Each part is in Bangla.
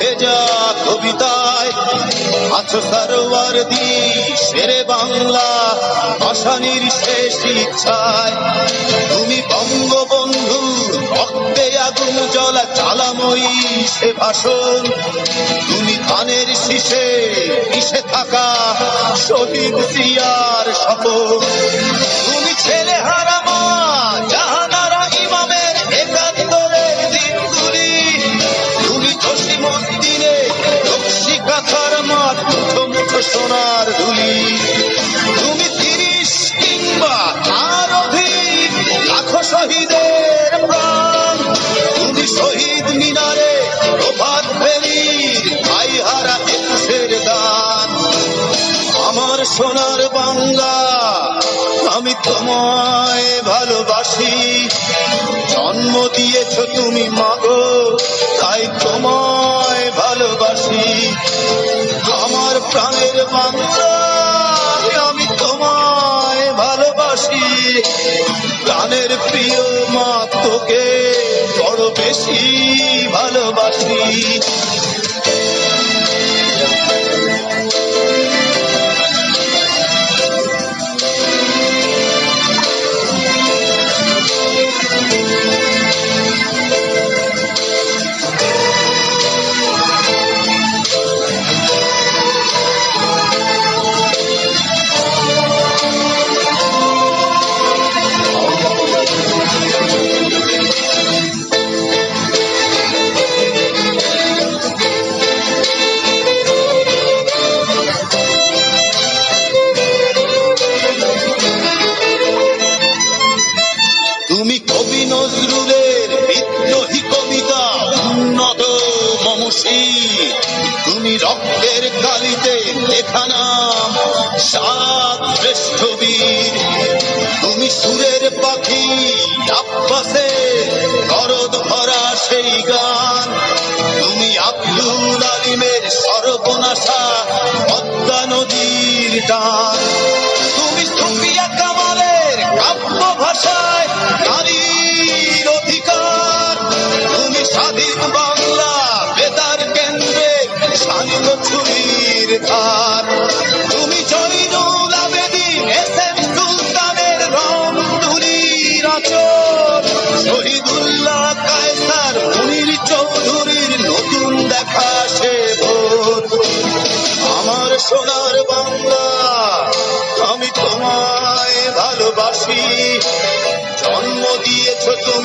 ভেজা কবিতায় আছো সারোয়ার দি শেরে বাংলা ভাসানির শেষ ইচ্ছায়। তুমি বঙ্গবন্ধু, রক্তে আগুন জ্বলা চালাময়ী সে ভাষণ। তুমি ধানের শীষে মিশে থাকা শহীদ জিয়ার শপথ। সোনার ধুলি। তুমি তিরিশ কিংবা তার অধিক লাখো শহীদের প্রাণ। তুমি শহীদ মিনারে প্রভাত ফেরির ভাই হারা একুশের দান। আমার সোনার বাংলা আমি তোমায় ভালোবাসি। বেশি ভালোবাসি। তুমি রক্তের কালিতে লেখা সাত শ্রেষ্ঠ বীর। তুমি সুরের পাখি আব্বাসে করদ ভরা সেই গান।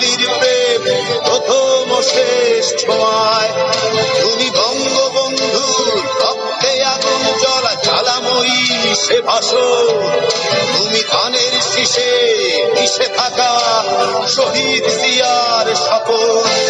বাঙালির প্রেম প্রথম শেষ ছোঁয়ায়। তুমি বঙ্গবন্ধু, রক্তে আগুন জলা জ্বালাময়ী সে ভাষণ তুমি ধানের শীষে মিশে থাকা শহীদ জিয়ার শপথ।